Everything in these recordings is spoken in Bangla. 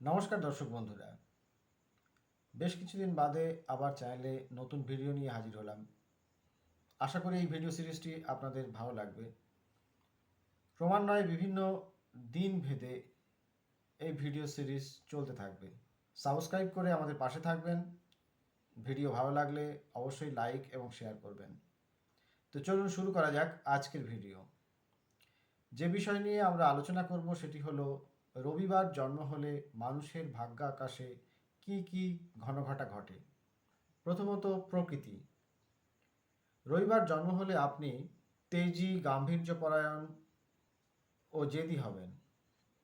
নমস্কার দর্শক বন্ধুরা। বেশ কিছুদিন বাদে আবার চ্যানেলে নতুন ভিডিও নিয়ে হাজির হলাম। আশা করি এই ভিডিও সিরিজটি আপনাদের ভালো লাগবে। ক্রমান্বয়ে বিভিন্ন দিন ভেদে এই ভিডিও সিরিজ চলতে থাকবে। সাবস্ক্রাইব করে আমাদের পাশে থাকবেন। ভিডিও ভালো লাগলে অবশ্যই লাইক এবং শেয়ার করবেন। তো চলুন শুরু করা যাক আজকের ভিডিও। যে বিষয় নিয়ে আমরা আলোচনা করব সেটি হলো রবিবার জন্ম হলে মানুষের ভাগ্য আকাশে কি কি ঘনঘটা ঘটে? প্রথমত প্রকৃতি। রবিবার জন্ম হলে আপনি তেজি, গাম্ভীর্যপরায়ণ ও জেদি হবেন।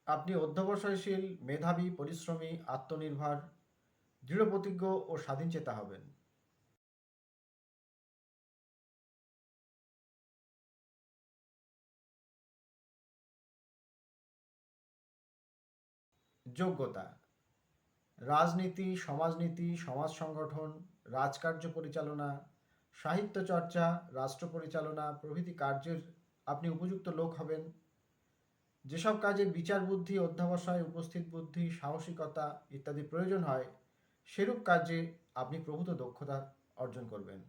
আপনি অধ্যবসায়শীল, মেধাবী, পরিশ্রমী, আত্মনির্ভর, দৃঢ়প্রতিজ্ঞ ও স্বাধীনচেতা হবেন। যোগ্যতা। রাজনীতি, সমাজনীতি, সমাজ সংগঠন, রাজকার্য পরিচালনা, সাহিত্য চর্চা, রাষ্ট্র পরিচালনা প্রভৃতি কার্যের আপনি উপযুক্ত লোক হবেন। যেসব কাজে বিচার বুদ্ধি, অধ্যাবসায়, উপস্থিত বুদ্ধি, সাহসিকতা ইত্যাদি প্রয়োজন হয়, সেরূপ কাজে আপনি প্রভূত দক্ষতা অর্জন করবেন।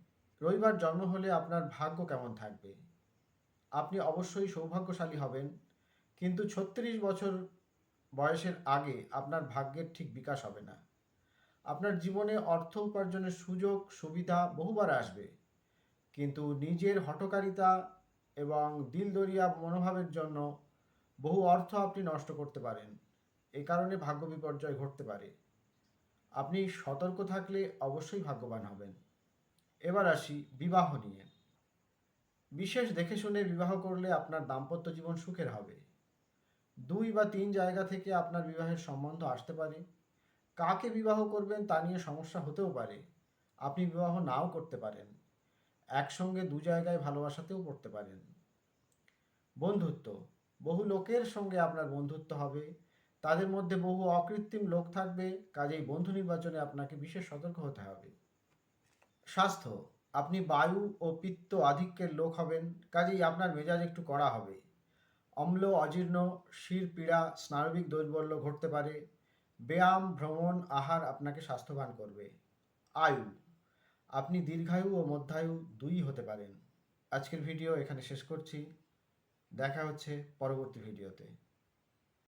রবিবার জন্ম হলে আপনার ভাগ্য কেমন থাকবে? আপনি অবশ্যই সৌভাগ্যশালী হবেন, কিন্তু ছত্রিশ বছর বয়সের আগে আপনার ভাগ্যের ঠিক বিকাশ হবে না। আপনার জীবনে অর্থ উপার্জনের সুযোগ, সুবিধা বহুবার আসবে। কিন্তু নিজের হটকারিতা এবং দিলদরিয়া মনোভাবের জন্য বহু অর্থ আপনি নষ্ট করতে পারেন। এ কারণে ভাগ্য বিপর্যয় ঘটতে পারে। আপনি সতর্ক থাকলে অবশ্যই ভাগ্যবান হবেন। এবার আসি বিবাহ নিয়ে। বিশেষ দেখে শুনে বিবাহ করলে আপনার দাম্পত্য জীবন সুখের হবে। দুই বা তিন জায়গা থেকে আপনার বিবাহের সম্বন্ধ আসতে পারে। কাকে বিবাহ করবেন তা নিয়ে সমস্যা হতেও পারে। আপনি বিবাহ নাও করতে পারেন। একসঙ্গে দু জায়গায় ভালোবাসাতেও পড়তে পারেন। বন্ধুত্ব। বহু লোকের সঙ্গে আপনার বন্ধুত্ব হবে। তাদের মধ্যে বহু অকৃত্রিম লোক থাকবে। কাজেই বন্ধু নির্বাচনে আপনাকে বিশেষ সতর্ক হতে হবে। স্বাস্থ্য। আপনি বায়ু ও পিত্ত আধিক্যের লোক হবেন। কাজেই আপনার মেজাজ একটু কড়া হবে। অম্ল, অজীর্ণ, শির, পীড়া স্নায়বিক দৌর্বল্য ঘটতে পারে। ব্যায়াম, ভ্রমণ, আহার আপনাকে স্বাস্থ্যবান করবে। আয়ু, আপনি দীর্ঘায়ু ও মধ্যায়ু দুই হতে পারেন। আজকের ভিডিও এখানে শেষ করছি। দেখা হচ্ছে পরবর্তী ভিডিওতে।